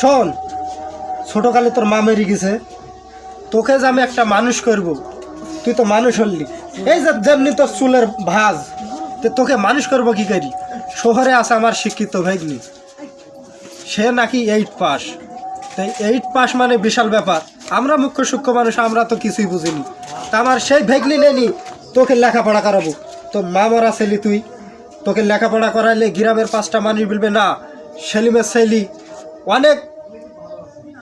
শোন, ছোটকালে তোর মা মেরে গেছে। তোকে যে আমি একটা মানুষ করব, তুই তো মানুষ হলি। এই যে যেমনি তোর চুলের ভাজ, তো তোকে মানুষ করব কি করি? শহরে আছে আমার শিক্ষিত ভাগ্নি। সে নাকি এইট পাস তাই এইট পাস মানে বিশাল ব্যাপার। আমরা মুখ্য সূক্ষ্ম মানুষ, আমরা তো কিছুই বুঝিনি। তা আমার সেই ভেগনি নেনি তোকে লেখাপড়া করাবো। তোর মা মরা ছেলি তুই। তোকে লেখাপড়া করাইলে গ্রামের পাঁচটা মানুষ বলবে, না, সেলিমের ছেলি। অনেক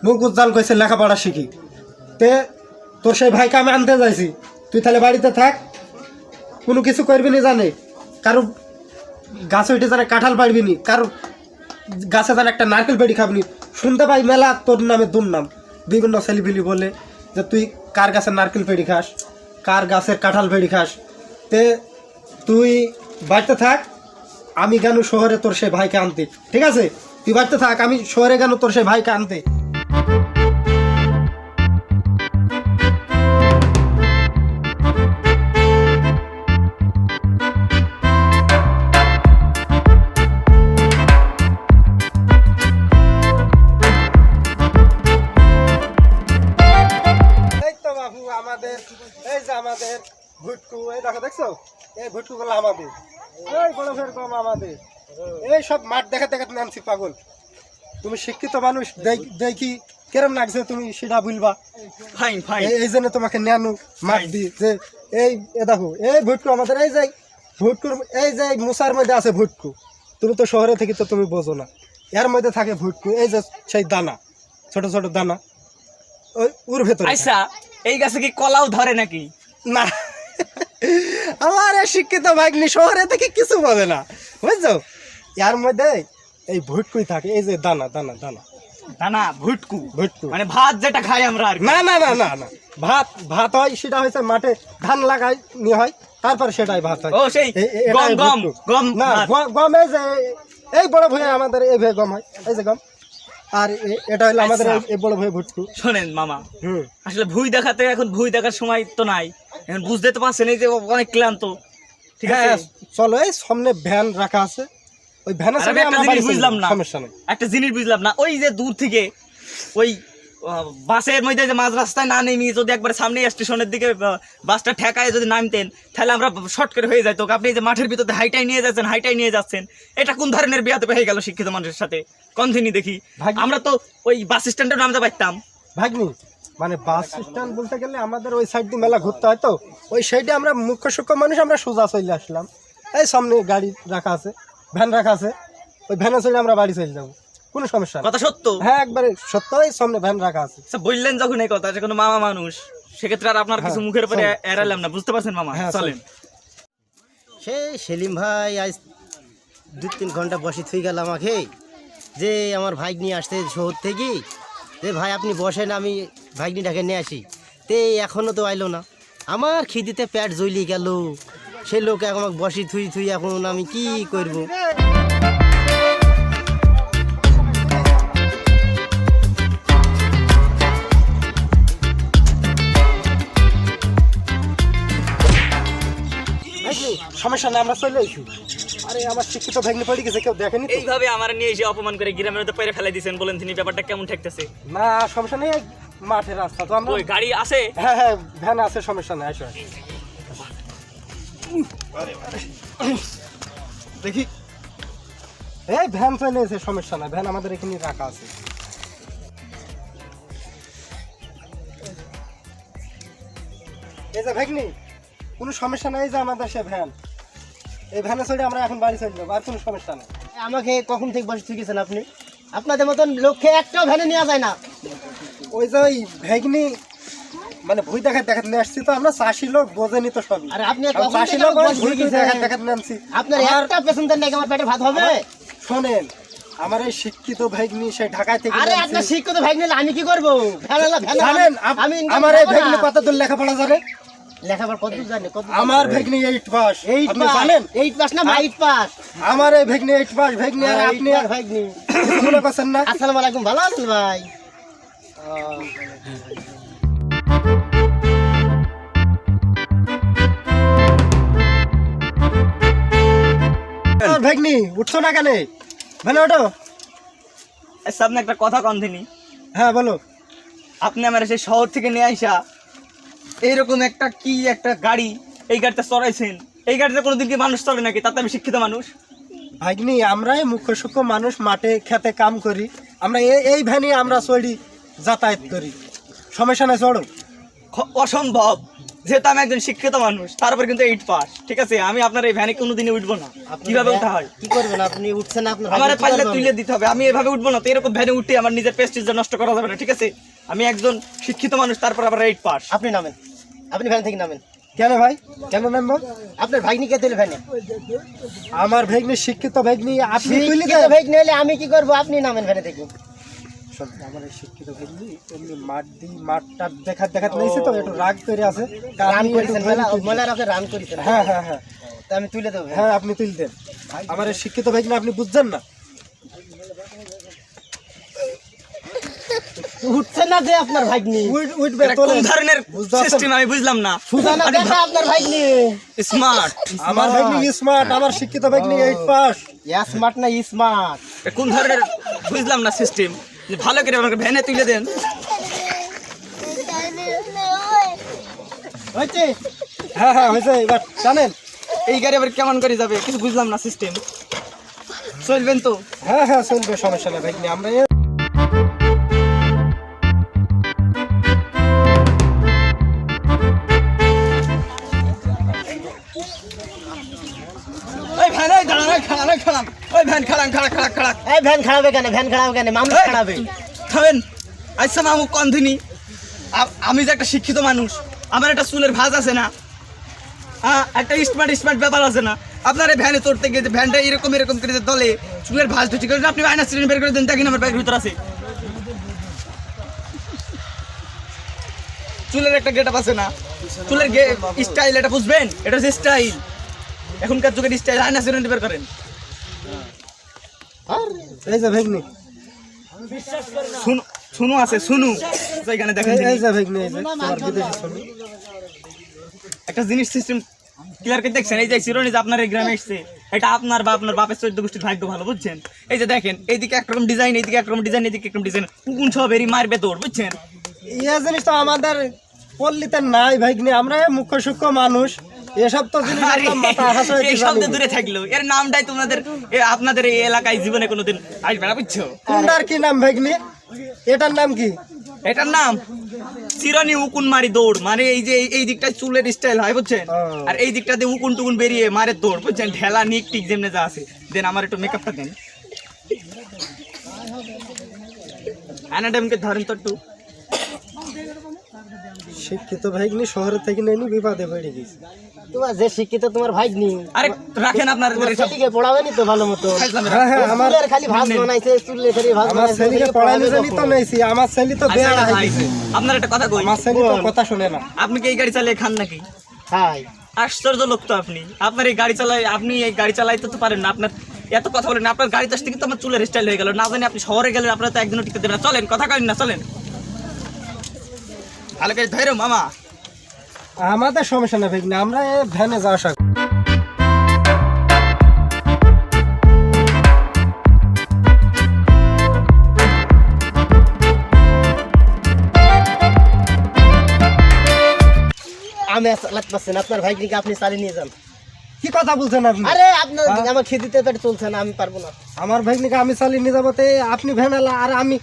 মুখ উজ্জ্বল করেছে লেখাপড়া শিখি। তে তোর সেই ভাইকে আমি আনতে যাইছি। তুই তাহলে বাড়িতে থাক, কোনো কিছু করবি না জানে? কারও গাছে উঠে জানে কাঁঠাল পারবি নি, কারও গাছে জানে একটা নারকেল পেড়ি খাবনি শুনতে পাই মেলা তোর নামে দুর্নাম। বিভিন্ন ছেলিবিলি বলে যে তুই কার গাছের নারকেল পেড়ি খাস, কার গাছের কাঁঠাল পেড়ি খাস। তে তুই বাড়িতে থাক, আমি কেন শহরে তোর সেই ভাইকে আনতে। ঠিক আছে? তুই বাড়িতে থাক, আমি শহরে কেন তোর সেই ভাইকে আনতে। এই ভুটকুগুলো আমাদের। এই বড় ফের কম আমাদের। এই সব মাঠ দেখাতে দেখাতে নামছি পাগল। তুমি শিক্ষিত মানুষ দেখি কেরম লাগছে তুমি সেটা বলবা ফাইন ফাইন এই- জন্য তোমাকে নেনু মাঠ দি যে এই দেখো এই ভুটকু আমাদের এই যে ভুটকুর এই যে মুসার মধ্যে আছে ভুটকু তুমি তো শহরে থেকে তো তুমি বোঝো না। এর মধ্যে থাকে ভুটকু এই যে সেই দানা ছোট ছোট দানা ওই ওর ভেতরে আচ্ছা এই গাছে কি কলাও ধরে নাকি? না। আমার শিক্ষিত ভাগ্নি শহরে থেকে কিছু পাবে না বুঝছ? এর মধ্যে এই ভুটকুই থাকে এই যে দানা দানা দানা। দানা ভুটকু। ভুটকু। মানে ভাত যেটা খাই আমরা আর না না না না না। ভাত ভাত হয় সেটা হয়েছে মাঠে ধান লাগাই নিয়ে হয় তারপর সেটাই ভাত হয়। ও সেই গম গম গম না গম এই যে এই বড় ভয়ে আমাদের এই ভয়ে গম হয় এই যে গম। আর এটা হলো আমাদের আচ্ছা। এই- এই বড় ভয়ে ভুটকু। শোনেন মামা। হুম। আসলে ভুই দেখাতে এখন ভুই দেখার সময় তো নাই। এখন বুঝতে তো পারছেন এই যে অনেক ক্লান্ত। ঠিক আছে? হ্যাঁ চলো এই সামনে ভ্যান রাখা আছে। ওই ভ্যানের সাথে একটা জিনিস বুঝলাম না। সমস্যা নেই। একটা জিনিস বুঝলাম না। ওই যে দূর থেকে ওই বাসের মধ্যে যে মাঝ রাস্তায় না নেমে যদি একবার সামনে স্টেশনের দিকে বাসটা ঠেকায় যদি নামতেন তাহলে আমরা শর্ট করে হয়ে যাইতো। আপনি যে মাঠের ভিতরে হাইটাই নিয়ে যাচ্ছেন হাইটাই নিয়ে যাচ্ছেন এটা কোন ধরনের বিয়াতে হয়ে গেল শিক্ষিত মানুষের সাথে? কন্থিনি দেখি। আমরা তো ওই বাস স্ট্যান্ডে নামতে পারতাম। ভাগ্নি মানে বাস স্ট্যান্ড বলতে গেলে আমাদের ওই সাইড দিয়ে মেলা ঘুরতে হয় তো। ওই সাইডে আমরা মুখ্য সূক্ষ্ম মানুষ আমরা সোজা চলে আসলাম। এই সামনে গাড়ি রাখা আছে ভ্যান রাখা আছে। ওই ভ্যানে চলে আমরা বাড়ি চলে যাব। কোনো সমস্যা কথা সত্য? হ্যাঁ একবারে সত্য এই সামনে ভ্যান রাখা আছে। আচ্ছা, বললেন যখন এই কথা যে কোনো মামা মানুষ সেক্ষেত্রে আর আপনার কিছু হ্যাঁ, মুখের উপরে এড়ালাম না বুঝতে পারছেন মামা? হ্যাঁ, চলেন। সেই সেলিম ভাই আজ দু তিন ঘণ্টা বসে থুই গেল আমাকে। যে আমার ভাই নিয়ে আসতে শহর থেকে। যে ভাই আপনি বসেন আমি ভাগ্নিটাকে নিয়ে আসি। তে এখনও তো আইলো না। আমার খিদিতে পেট জ্বলি গেল। সেই লোক এখন বসি থুই থুই এখন আমি কি করব? সমস্যা নেই আমরা চলে এসি আরে আমার শিক্ষিত ভাগ্নি পড়ে গেছে কেউ দেখেনি এইভাবে আমার নিয়ে এসে অপমান করে গ্রামের মধ্যে পেরে ফেলে দিয়েছেন বলেন তিনি ব্যাপারটা কেমন ঠেকতেছে? না সমস্যা নেই। মাঠের রাস্তা তো আমরা ওই গাড়ি আছে? হ্যাঁ হ্যাঁ ভ্যান আছে সমস্যা নেই আসো। দেখি। এই ভ্যান চলে এসে সমস্যা নাই ভ্যান আমাদের এখানে রাখা আছে। এই যে ভাগ্নি কোনো সমস্যা নাই যে আমাদের সে ভ্যান। এই ভ্যানে চলে আমরা এখন বাড়ি চলে যাব আর কোনো সমস্যা নেই। আমাকে কখন থেকে বসে থেকেছেন আপনি? আপনাদের মতন লোককে একটাও ভ্যানে নেওয়া যায় না। ওই যে ওই ভেগনি মানে ভুই দেখাতে দেখাতে নিয়ে আসছি তো আমরা চাষি লোক বোঝেনি তো সবই। আরে আপনি চাষি লোক ভুই গেছেন? দেখাতে আনছি আপনার একটা পেছনদের নাকি আমার পেটে ভাত হবে? শোনেন আমার এই শিক্ষিত ভাগ্নি সে ঢাকায় থেকে আরে আপনার শিক্ষিত ভাই নিলে আমি কি করব? ভ্যানালা জানেন আমি আমার এই করব ভাগ্নি না। কত দূর লেখাপড়া জানে? লেখাপড়া কত দূর জানে? কত আমার ভাগ্নি এইট পাস এইট আপনি জানেন? এইট পাস না এইট পাস আমার এই ভাগ্নি এইট পাস ভাগ্নি আর আপনি কিছু মনে করছেন না? আসসালামু আলাইকুম ভালো আছেন ভাই? ভাগ্নি উঠছো না কেন? মানে ওটো আচ্ছা আপনি একটা কথা কন্ধিনি হ্যাঁ বলো। আপনি আমার সেই শহর থেকে নিয়ে আইসা এইরকম একটা কি একটা গাড়ি এই গাড়িতে চড়াইছেন? এই গাড়িতে কোনোদিন কি মানুষ চড়ে নাকি? তাতে আমি শিক্ষিত মানুষ। ভাগ্নি আমরাই মুখ্য সূক্ষ্ম মানুষ মাঠে খেতে কাম করি। আমরা এই- এই ভ্যানে আমরা চড়ি। যাতায়াত করি। সমস্যা নাই চড়ো অসম্ভব। যেহেতু আমি একজন শিক্ষিত মানুষ তারপর কিন্তু এইট পাস ঠিক আছে? আমি আপনার এই ভ্যানে কোনোদিনই উঠবো না। আপনি কীভাবে উঠা হয়? কি করবেন? আপনি উঠছেন না আপনার আমার কি তুলে দিতে হবে। আমি এভাবে উঠবো না। তো এরকম ভ্যানে উঠে আমার নিজের প্রেস্টিজ নষ্ট করা যাবে না ঠিক আছে? আমি একজন শিক্ষিত মানুষ তারপর আবার এইট পাস আপনি নামেন। আপনি ভ্যান থেকে নামেন। কেন ভাই? কেন নামবো? আপনার ভাগ্নি কে তুলে ভ্যানে আমার ভেগনি শিক্ষিত ভেগনি আপনি ভাগ্নি হলে আমি কি করব? আপনি নামেন ভ্যানে থেকে। আমার এই শিক্ষিত ভেগনি এমনি মাঠ দি মাঠটা দেখাত দেখাত নিয়েছে তো একটু রাগ করে আছে। রান করেছেন মেলা রাখে রান করেছেন। হ্যাঁ হ্যাঁ হ্যাঁ। তা আমি তুলে দেবো হ্যাঁ আপনি তুল দেন। আমার শিক্ষিত ভেগনি আপনি বুঝছেন না? উঠছে না যে আপনার ভাগ্নি? উঠবে কোন ধরনের সিস্টেম আমি বুঝলাম না। সুজানা দেখা আপনার ভাগ্নি। স্মার্ট আমার ভেগনি স্মার্ট আমার শিক্ষিত ভেগনি এইট পাস স্মার্ট না স্মার্ট কোন ধরনের বুঝলাম না সিস্টেম ভালো করে আমাকে ভ্যানে তুলে দেন। হয়েছে? হ্যাঁ হ্যাঁ হয়েছে। এবার জানেন এই গাড়ি আবার কেমন করে যাবে? কিছু বুঝলাম না সিস্টেম চলবেন তো? হ্যাঁ হ্যাঁ চলবে সমস্যা নেই ভেগনি আমরা এই ভ্যান খারাপে কেন? ভ্যান খারাপ কেন? মানুষ খারাপে। খাবেন আচ্ছা মামু কন্ধিনি আমি যে একটা শিক্ষিত মানুষ আমার একটা চুলের ভাজ আছে না। হ্যাঁ একটা স্মার্ট স্মার্ট ব্যাপার আছে না। আপনার এই ভ্যানে চড়তে গিয়ে যে ভ্যানটা এরকম এরকম করে যে দলে চুলের ভাজ ঠিক করে আপনি আয়না সিলিন্ডার বের করে দেন দেখেন আমার ব্যাগের ভিতর আছে। চুলের একটা গেট আছে না। চুলের স্টাইল এটা বুঝবেন? এটা হচ্ছে স্টাইল। এখনকার যুগের স্টাইল আয়না সিলিন্ডার বের করেন। এই যে ভেগনি। শুনু শুনু আছে শুনু। এখানে দেখেন এই- এই জিনিস। যে ভেগনি এই যে তোমার বিদেশি ছবি একটা জিনিস সিস্টেম ক্লিয়ার করে দেখছেন? এই যে চিরনি যে আপনার এই গ্রামে এসছে এটা আপনার বা আপনার বাপের চৈদ্দ গোষ্ঠীর ভাগ্য ভালো বুঝছেন? এই যে দেখেন এইদিকে একরকম ডিজাইন এইদিকে একরকম ডিজাইন এইদিকে একরকম ডিজাইন কোন সব এরই মারবে তোর বুঝছেন? ইয়ে জিনিস তো আমাদের পল্লীতে নাই ভাইগনি আমরা মুখ্য সূক্ষ্ম মানুষ। এসব তো দূরে থাকল। এর নামটাই তোমাদের আপনাদের এই এলাকায় জীবনে কোনোদিন আসবে না বুঝছ? কোনটার কি নাম ভাইগনি এটার নাম কি? এটার নাম চিরনি উকুন মারি দৌড়। মানে এই যে এই- এই দিকটা চুলের স্টাইল হয় বুঝছেন? আর এই দিকটা দিয়ে উকুন টুকুন বেরিয়ে মারে দৌড় বুঝছেন? ঢেলা নিক টিক যেমনে যা আছে। দেন আমার একটু মেকআপটা দেন। অ্যানাডামকে ধরেন তো একটু। শিক্ষিত ভাইগনি শহরে থেকে নেয়নি বিবাদে পড়ে গেছে। তোমার যে শিক্ষিত তোমার ভাগ্নি আরে রাখেন আপনার এসব ছেলেকে। পড়াবেনি তো ভালো মতো? হ্যাঁ হ্যাঁ আমার খালি ভাজ বানাইছে চুলের খালি ভাজ আমার ছেলেকে ওদেরকে পড়াইনি পড়াবে জানি তো? নেইছি আমার ছেলে তো আচ্ছা, বেয়ারা হয়ে গেছে। আপনার একটা কথা কই? আমার ছেলে তো কথা শুনে না। আপনি কি এই গাড়ি চালিয়ে খান নাকি? হাই আশ্চর্য লোক তো আপনি। আপনার এই গাড়ি চালাই আপনি এই গাড়ি চালাইতে তো পারেন না। আপনার এত কথা বলেন আপনার গাড়ি চাষ থেকে তো আমার চুলের স্টাইল হয়ে গেল। না জানি আপনি শহরে গেলেন আপনারা তো একদিনও টিকতে দেবেন না। চলেন কথা করেন না চলেন। ভালো করে ধৈর্য মামা। আমাদের সমস্যা না ভাইগনি আমরা ভ্যানে যাওয়া আসা আমি আর চালাতে পারছি না আপনার আপনি চালিয়ে নিয়ে যান। কি কথা বলছেন আপনি? আরে আপনার হ্যাঁ? আমার খেদিতে পেটে চলছে না আমি পারব না। আমার ভাইগনিকে আমি চালিয়ে নিয়ে যাব তে আপনি ভ্যানালা আর আমি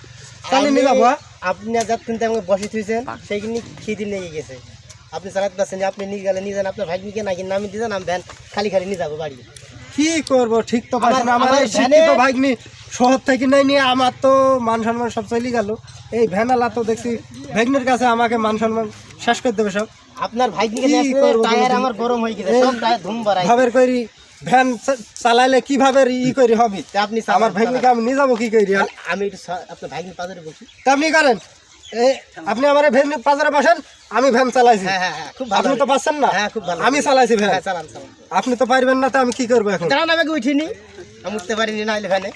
চালিয়ে নিয়ে যাব আপনি যাচ্ছেন তো আমাকে বসে থুইছেন সেইখানে খিদি লেগে গেছে। আপনি চালাতে পারছেন না, আপনি নিয়ে গেলে নিয়ে যান আপনার ভাগ্নিকে নাকি নামি দিয়ে যান আমি ভ্যান খালি খালি নিয়ে যাব বাড়ি। কি করব? ঠিক তো পারছি আমার- শিক্ষিত ভাগ্নি শহর থেকে নাই নিয়ে আমার তো মান সম্মান সব চলে গেল। এই ভ্যানালা তো দেখছি ভাগ্নির কাছে আমাকে মান সম্মান শেষ করে দেবে সব। আপনার ভাগ্নিকে কি নিয়ে আসলে করব টায়ার আমার গরম হয়ে গেছে সব টায়ার ধুম বাড়াই ভাবের করি ভ্যান চালাইলে কীভাবে ই করি হবে? আপনি আমার ভাগ্নিকে আমি নিয়ে যাব কি করি? আমি আপনার ভাগ্নি পাজরে বলছি তা আপনি করেন। এই আপনি আমার ভ্যান পাজারে বসেন আমি ভ্যান চালাইছি। হ্যাঁ হ্যাঁ হ্যাঁ খুব আপনি তো পাচ্ছেন না? হ্যাঁ খুব ভালো আমি চালাইছি ভ্যান। হ্যাঁ আপনি তো পারবেন না তো আমি কি করব এখন? দাঁড়ান আমাকে উঠিনি আমি উঠতে পারিনি না হলে ভ্যানে।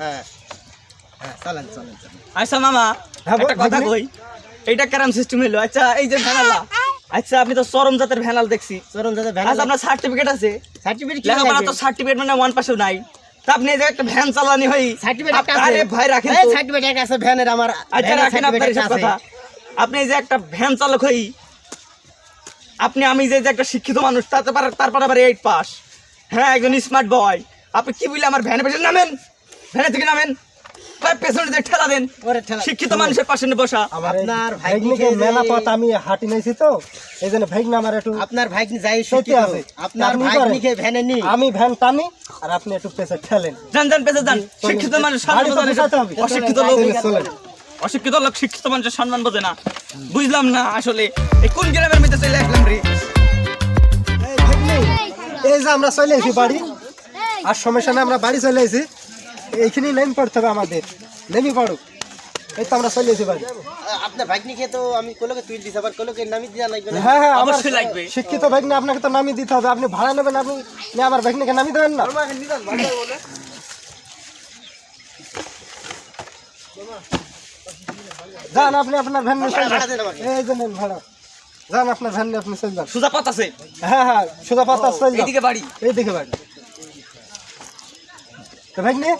হ্যাঁ হ্যাঁ চালান চালান আচ্ছা মামা হ্যাঁ, একটা কথা কই? এইটা কেরাম সিস্টেম হলো আচ্ছা এই যে ভ্যানালা। আচ্ছা আপনি তো চরম জাতের ভ্যানাল দেখছি। চরণ জাতের ভ্যান আচ্ছা আপনার সার্টিফিকেট আছে? সার্টিফিকেট কি লাগবে? তো সার্টিফিকেট মানে ওয়ান পার্সেন্ট নাই। আপনি যে একটা ভ্যান চালানি হই সার্টিফিকেট আরে ভাই রাখেন সার্টিফিকেট আছে ভ্যানের আমার আচ্ছা রাখেন আপনার certificate কথা। আপনি যে একটা ভ্যান চালক হই আপনি আমি যে যে একটা শিক্ষিত মানুষ তাতে তারপর আবার এইট পাস হ্যাঁ একজন স্মার্ট বয় আপনি কি বললে আমার ভ্যানে পেছনে নামেন? ভ্যানে থেকে নামেন? ভাই পেছনে যে ঠেলা দেন। শিক্ষিত মানুষের পাশে বসা। আপনার আপনার ভাগ্নিকে ভাগ্নিকে মেলা পথ আমি হাঁটি নিয়েছি তো এই জন্য ভাগ্নি আমার একটু আপনার ভাই যাই সত্যি আছে। আপনার আপনি ভ্যানে নি। আমি ভ্যান টানি আর আপনি একটু পেছে ঠেলেন। যান যান পেছনে যান। শিক্ষিত মানুষ গাড়ি সম্মান তো বোঝে না। পেছাতে হবে। অশিক্ষিত লোক। অশিক্ষিত শিক্ষিত মানুষের সম্মান বোঝে না। বুঝলাম না আসলে। এই কোন গ্রামের মধ্যে চলে আসলাম রে? এই যে আমরা চলে এসেছি বাড়ি। আর সমস্যা নেই আমরা বাড়ি চলে এসেছি। এইখানেই নেমে পড়তে হবে আমাদের। নেমে পড়ো। এই তো আমরা চলে এসেছি বাড়ি। আপনার ভাগ্নিকে তো আমি কোলোকে তুই দিছি আবার কোলোকে নামি দিয়া লাগবে হ্যাঁ হ্যাঁ অবশ্যই লাগবে। শিক্ষিত ভাগ্নি আপনাকে তো নামিয়ে দিতে হবে। আপনি ভাড়া নেবেন আপনি না আমার ভাগ্নিকে নামিয়ে দেবেন না? যান আপনি আপনার ভ্যান। এই যে নেন ভাড়া। যান আপনার ভ্যান আপনি চলে যান। সুজা পথ আছে। হ্যাঁ হ্যাঁ সোজা পাতা যান। এইদিকে বাড়ি। এই দিকে বাড়ি। তো ভাগ্নি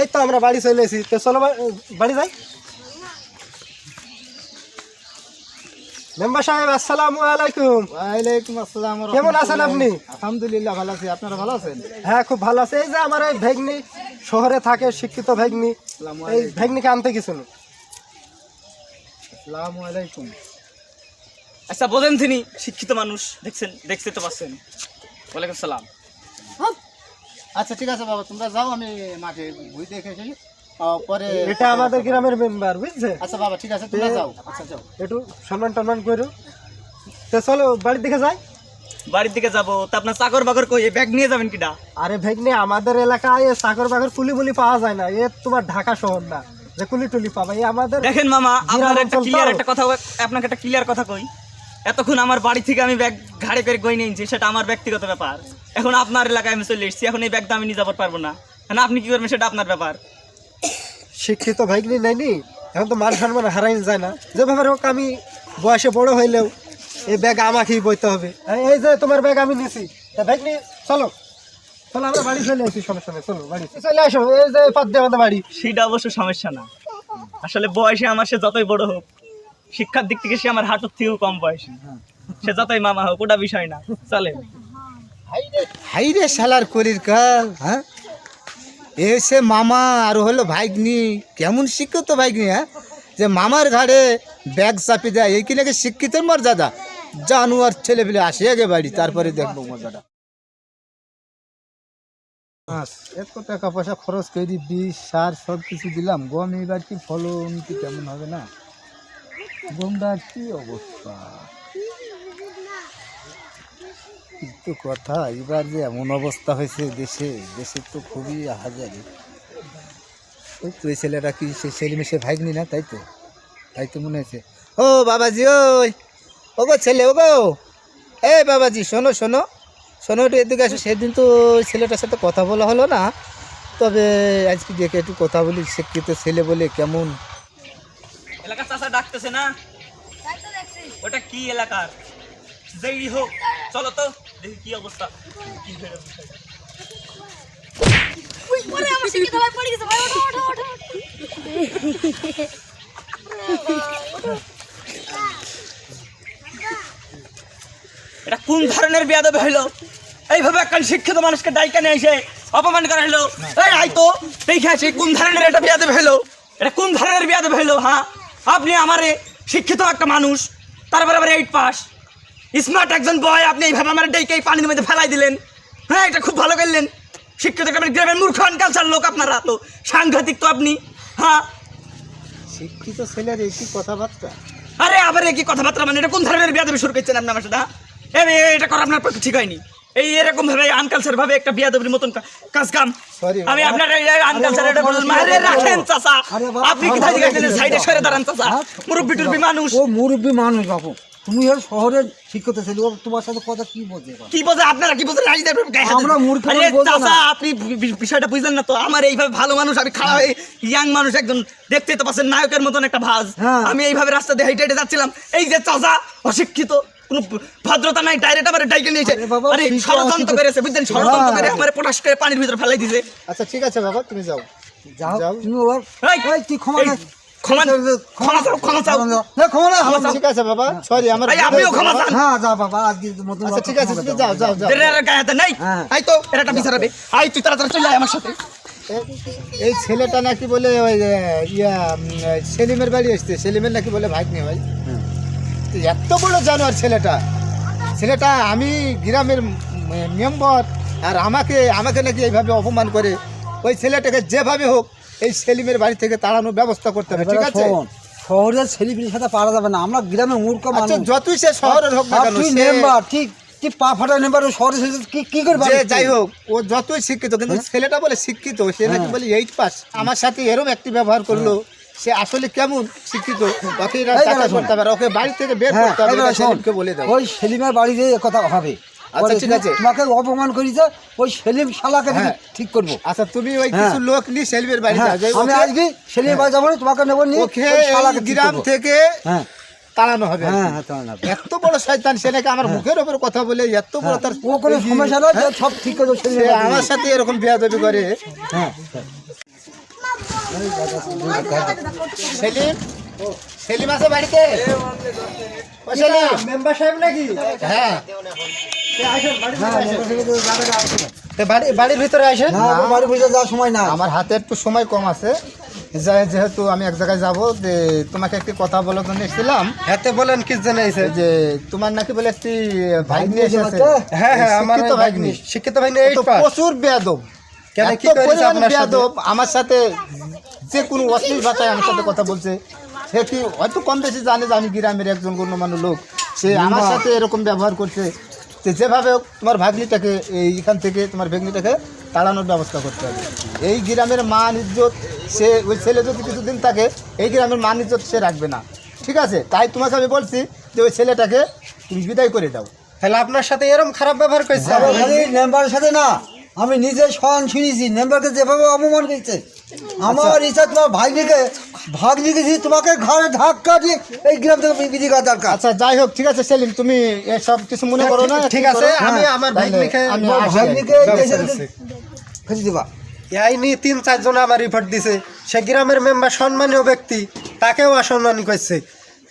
এই তো আমরা বাড়ি চলে এসেছি। তো চলো বাড়ি যাই। মেম্বার সাহেব আসসালামু আলাইকুম। ওয়ালাইকুম আসসালাম কেমন আছেন আপনি? আলহামদুলিল্লাহ ভালো আছি। আপনারা ভালো আছেন? হ্যাঁ খুব ভালো আছে। এই যে আমার এই ভেগনি শহরে থাকে শিক্ষিত ভেগনি। এই ভেগনিকে আনতে গেছিল আসসালামু আলাইকুম। আচ্ছা বলেন তিনি শিক্ষিত মানুষ। দেখছেন দেখতে তো পাচ্ছেন। ওয়ালাইকুম সালাম আচ্ছা ঠিক আছে বাবা তোমরা যাও আমি মাঠে ভুই দেখে এসে পরে এটা আমাদের গ্রামের মেম্বার বুঝছে? আচ্ছা বাবা ঠিক আছে তোমরা যাও। আচ্ছা যাও। একটু সম্মান টম্মান করো। তো চলো বাড়ির দিকে যাই। বাড়ির দিকে যাব। তা আপনার চাকর বাকর কই? ব্যাগ নিয়ে যাবেন কিনা আরে ভেগনি আমাদের এলাকায় এ চাকর বাকর কুলি বুলি পাওয়া যায় না। এ তোমার ঢাকা শহর না। যে কুলি টুলি পাবা এই আমাদের দেখেন মামা আপনার একটা ক্লিয়ার একটা কথা আপনাকে একটা ক্লিয়ার কথা কই। এতক্ষণ আমার বাড়ি থেকে আমি ব্যাগ ঘাড়ে করে গই নিয়েছি সেটা আমার ব্যক্তিগত ব্যাপার। এখন আপনার এলাকায় আমি চলে এসেছি এখন এই ব্যাগটা আমি নিয়ে যাবার পারব না। এখন আপনি কি করবেন সেটা আপনার ব্যাপার। শিক্ষিত ভাইগনি নেয়নি এখন তো মান সম্মান হারাই যায় না। যেভাবে হোক আমি বয়সে বড় হইলেও এই ব্যাগ আমাকেই বইতে হবে। এই- এই যে তোমার ব্যাগ আমি নিছি তা ভাইগনি চলো। চলো আমরা বাড়ি চলে আসি সমস্যা নেই চলো বাড়ি চলে আসো। এই যে পাত দিয়ে আমাদের বাড়ি। সেটা অবশ্য সমস্যা না। আসলে বয়সে আমার সে যতই বড় হোক শিক্ষার দিক থেকে সে আমার হাঁটুর থেকেও কম বয়সী। সে যতই মামা হোক ওটা বিষয় না। চলে হাই রে শালার করির কাল হ্যাঁ? এসে মামা আর হলো ভাইগনি কেমন শিক্ষিত ভাইগনি হ্যাঁ? যে মামার ঘাড়ে ব্যাগ চাপি দেয় এই কিনে শিক্ষিতের মর্যাদা? জানুয়ার ছেলে পেলে আসে আগে বাড়ি, তারপরে দেখব মজাটা এত টাকা পয়সা খরচ করে, বিষ, সার, সব কিছু দিলাম। গম এবার কি ফলন, কি কেমন হবে না? গমটার কি অবস্থা? কিন্তু কথা এবার যে এমন অবস্থা হয়েছে দেশে দেশে তো খুবই হাজারি। ওই তো এই ছেলেটা কি সে ছেলেমেশে ভাইগনি না তাই তো? তাই তো মনে হয়েছে। ও বাবাজি ওই! ও গো ছেলে ও গো এই বাবাজি শোনো শোনো। শোনো একটু এদিকে আসো। সেদিন তো ওই ছেলেটার সাথে কথা বলা হলো না। তবে আজকে দেখে একটু কথা বলি শিক্ষিত ছেলে বলে কেমন? এলাকার চাষা ডাকতেছে না? ওটা কি এলাকার? যেই হোক চলো তো দেখি কি অবস্থা। কি হয়ে গেছে। ওরে আমার শিক্ষিত ভাই পড়ে গেছে ভাই ওঠো ওঠো ওঠো। এটা কোন ধরনের বিয়াদব হইল? এইভাবে একটা শিক্ষিত মানুষকে ডাইকা নিয়ে এসে অপমান করা হলো এই আই তো দেখে আছি কোন ধরনের এটা বিয়াদব হইল? এটা কোন ধরনের বিয়াদব হইল হ্যাঁ? আপনি আমারে শিক্ষিত একটা মানুষ তারপরে আবার এইট পাস স্মার্ট একজন বয় আপনি এইভাবে আমার ডেকে পানির মধ্যে ফেলাই দিলেন। হ্যাঁ এটা খুব ভালো করলেন। শিক্ষিত গ্রামের মূর্খ কালচার লোক আপনারা তো সাংঘাতিক তো আপনি। হ্যাঁ। শিক্ষিত ছেলের কি কথাবার্তা? আরে আবার এ কি কথাবার্তা মানে এটা কোন ধরনের বিয়াদবি শুরু করছেন আপনি আমার সাথে হ্যাঁ? এটা করা আপনার পক্ষে ঠিক হয়নি। এই এরকম ভাবে আনকালচার ভাবে একটা বিয়াদবির মতন কাজ কাম। আমি আপনার আনকালচার এটা বললাম আরে রাখেন চাচা। আপনি কি থাকে বাবা, সাইডে সরে দাঁড়ান চাচা? মুরব্বি টুরবি মানুষ। ও মুরব্বী মানুষ বাবু। তুমি আর শহরের শিক্ষিত ছেলে ও তোমার সাথে কথা কি বোঝে কি বোঝে আপনারা? কি বোঝেন রাজি দেবেন আমরা মূর্খ আরে মানুষ বোঝো চাচা আপনি বি- বি- বিষয়টা বুঝলেন না তো? আমার এইভাবে ভালো মানুষ আমি খারাপ ইয়াং মানুষ একজন দেখতে তো পাচ্ছেন নায়কের মতন একটা ভাজ। হ্যাঁ। আমি এইভাবে রাস্তা দিয়ে হেঁটে হেঁটে যাচ্ছিলাম। এই যে চাচা অশিক্ষিত কোনো ভদ্রতা নাই ডাইরেক্ট আমার ডাইকে নিয়েছে আরে ষড়যন্ত্র করেছে বুঝছেন ষড়যন্ত্র করে হ্যাঁ। আমার পটাশ করে পানির ভিতরে ফেলাই দিছে। আচ্ছা ঠিক আছে বাবা তুমি যাও। যাও। তুমি ওর তুই ক্ষমা না ক্ষমা ক্ষমা চাও ক্ষমা চাও। না ক্ষমা না ঠিক আছে বাবা। সরি আমার ক্ষমা চান হ্যাঁ যা বাবা আজকে আচ্ছা ঠিক আছে তুমি যাও যাও যাও। এর গায়ে হাতে নেই? হ্যাঁ। আই তো এর একটা বিচার আই তুই তাড়াতাড়ি চলে আয় আমার সাথে। এই ছেলেটা নাকি বলে ওই ইয়া সেলিমের বাড়ি এসছে সেলিমের নাকি বলে ভাই নিয়ে ভাই। এত বড় জানোয়ার ছেলেটা। ছেলেটা আমি গ্রামের মেম্বার। আর আমাকে আমাকে নাকি এইভাবে অপমান করে। ওই ছেলেটাকে যেভাবে হোক এই সেলিমের বাড়ি থেকে তাড়ানোর ব্যবস্থা করতে হবে ঠিক আছে? শহরের সেলিমের সাথে পারা যাবে না আমরা গ্রামে মূর্খ আচ্ছা মানুষ। যতই সে শহরের হোক না কেন মেম্বার ঠিক তুই পা ফাটা মেম্বার শহরের ছেলে কি কি করে যাই হোক ও যতই শিক্ষিত কিন্তু ছেলেটা বলে শিক্ষিত সে নাকি বলে এইট পাস আমার সাথে এরকম একটি ব্যবহার করল সে আসলে কেমন শিক্ষিত? ওকে ওকে বাড়ি থেকে বের হ্যাঁ করতে হবে সেলিমকে বলে দাও। ওই সেলিমের বাড়িতে কথা হবে আচ্ছা, ঠিক আছে। তোমাকে অপমান করিছে ওই সেলিম শালাকে হ্যাঁ। ঠিক করব। আচ্ছা তুমি ওই হ্যাঁ। কিছু লোক নি সেলিমের বাড়ি হ্যাঁ, যাও আমি আজকে সেলিমের বাড়ি যাব না, তোমাকে নেব নি শালাকে গ্রাম থেকে হ্যাঁ। তাড়ানো হবে হ্যাঁ হ্যাঁ। এত বড় শয়তান সে নাকি আমার মুখের উপর কথা বলে এত বড় তার ও কোনো সমস্যা নয় সব ঠিক করে আমার সাথে এরকম বিয়াদবি করে। হ্যাঁ। সেলিম? সেলিম আছে বাড়িতে? সেলিম? মেম্বার সাহেব নাকি? হ্যাঁ। বাড়ির ভিতরে আসেন? না আমার যাওয়ার সময় না আমার হাতে একটু সময় কম আছে। যেহেতু আমি এক জায়গায় যাব যে তোমাকে একটি কথা বলার জন্য এসেছিলাম। হাতে বলেন কি জানাইছে যে তোমার নাকি বলে একটি ভাগ্নি এসেছে। হ্যাঁ হ্যাঁ আমার ভাগ্নি। শিক্ষিত ভাগ্নি প্রচুর বেয়াদব। কেন, কি? বেয়াদব। আমার সাথে যে কোনো অশ্লীল ভাষায় আমার সাথে কথা বলছে। সে কি হয়তো কম বেশি জানে যে আমি গ্রামের একজন গণ্যমান্য লোক। সে আমার সাথে এরকম ব্যবহার করছে। যে যেভাবে তোমার ভাগ্নিটাকে এইখান থেকে তোমার ভাগ্নিটাকে তাড়ানোর ব্যবস্থা করতে হবে। এই গ্রামের মান ইজ্জত সে ওই ছেলে যদি কিছুদিন থাকে এই গ্রামের মান ইজ্জত সে রাখবে না। ঠিক আছে? তাই তোমাকে আমি বলছি যে ওই ছেলেটাকে তুমি বিদায় করে দাও। তাহলে আপনার সাথে এরকম খারাপ ব্যবহার করছে? খালি মেম্বারের সাথে না আমি নিজে সন শুনেছি মেম্বারকে যেভাবে অপমান করেছে আমার ইচ্ছা তোমার ভাগ্নিকে ভাগ্নিকে দিয়ে তোমাকে ঘরে ধাক্কা দিয়ে এই গ্রাম থেকে বিধি করা দরকার। আচ্ছা যাই হোক ঠিক আছে সেলিম তুমি এসব কিছু মনে করো না ঠিক আছে আমি আমার ভাগ্নিকে আমি ভাগ্নিকে। ফেলে দিবা। এই নিয়ে তিন চারজন আমার রিপোর্ট দিছে। সে গ্রামের মেম্বার সম্মানীয় ব্যক্তি তাকেও অসম্মান করছে।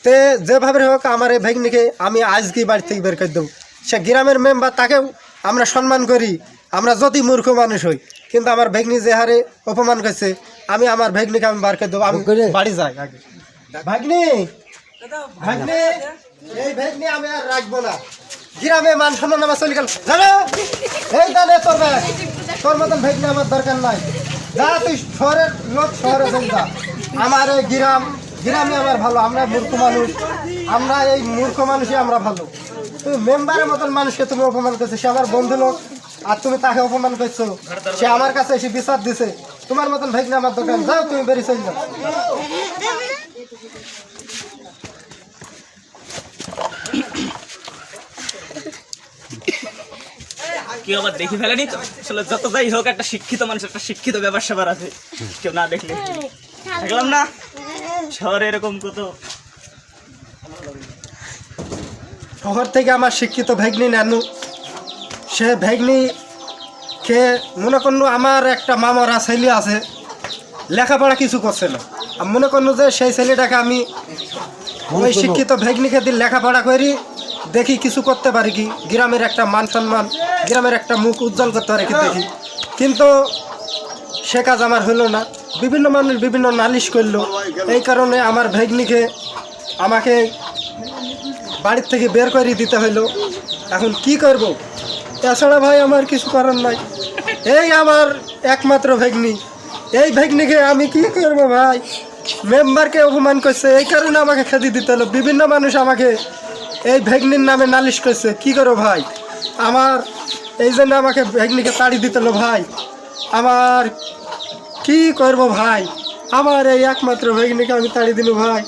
তে যেভাবে হোক আমার এই ভাগ্নিকে আমি আজকে বাড়ি থেকে বের করে দেবো। সে গ্রামের মেম্বার তাকেও আমরা সম্মান করি। আমরা যদি মূর্খ মানুষ হই। কিন্তু আমার ভাগ্নি যে হারে অপমান করছে আমি আমার ভাগ্নিকে আমি বার করে দেবো। আমি? বাড়ি যাই আগে। ভাগ্নি! ভাগ্নি! এই ভাগ্নি আমি আর রাখব না। গ্রামে মান সম্মান আমার চলে গেল। জানো এই জানে তোর তোর মতন ভাগ্নি আমার দরকার নাই। যা তুই শহরের লোক শহরে চলে যা। আমার এই গ্রাম গ্রামে আমার ভালো। আমরা মূর্খ মানুষ। আমরা এই মূর্খ মানুষই আমরা ভালো। তুমি মেম্বারের মতন মানুষকে তুমি অপমান করছ সে আমার বন্ধু লোক। আর তুমি তাকে অপমান করছ। সে আমার কাছে এসে বিচার দিছে। তোমার মতন ভাগ্নি আমার দোকান। যাও তুমি বেরিয়ে চলে যাও। কি আবার দেখি ফেলেনি তো? আসলে যত যাই হোক একটা শিক্ষিত মানুষ একটা শিক্ষিত ব্যাপার স্যাপার আছে। কেউ না দেখলে। দেখলাম না? শহরে এরকম কত? শহর থেকে আমার শিক্ষিত ভাগ্নি নানু। সে ভাগ্নি কে মনে করল আমার একটা মামারা ছেলে আছে লেখাপড়া কিছু করছে না। আমি মনে করল যে সেই ছেলেটাকে আমি ওই শিক্ষিত ভাগ্নিকে দিয়ে লেখাপড়া করি দেখি কিছু করতে পারি কি। গ্রামের একটা মান সম্মান গ্রামের একটা মুখ উজ্জ্বল করতে পারি কি দেখি। কিন্তু সে কাজ আমার হলো না। বিভিন্ন মানুষ বিভিন্ন নালিশ করল। এই কারণে আমার ভাগ্নিকে আমাকে বাড়ির থেকে বের করে দিতে হইল এখন কি করব? এছাড়া ভাই আমার কিছু করার নাই। এই আমার একমাত্র ভেগনি। এই ভেগনিকে আমি কি করব ভাই? মেম্বারকে অপমান করছে, এই কারণে আমাকে খেতে দিতে হলো। বিভিন্ন মানুষ আমাকে এই ভেগনির নামে নালিশ করছে। কি করো ভাই? আমার এই জন্য আমাকে ভেগনিকে তাড়ি দিতে হলো ভাই। আমার কি করব ভাই? আমার এই একমাত্র ভেগনিকে আমি তাড়ি দিল ভাই।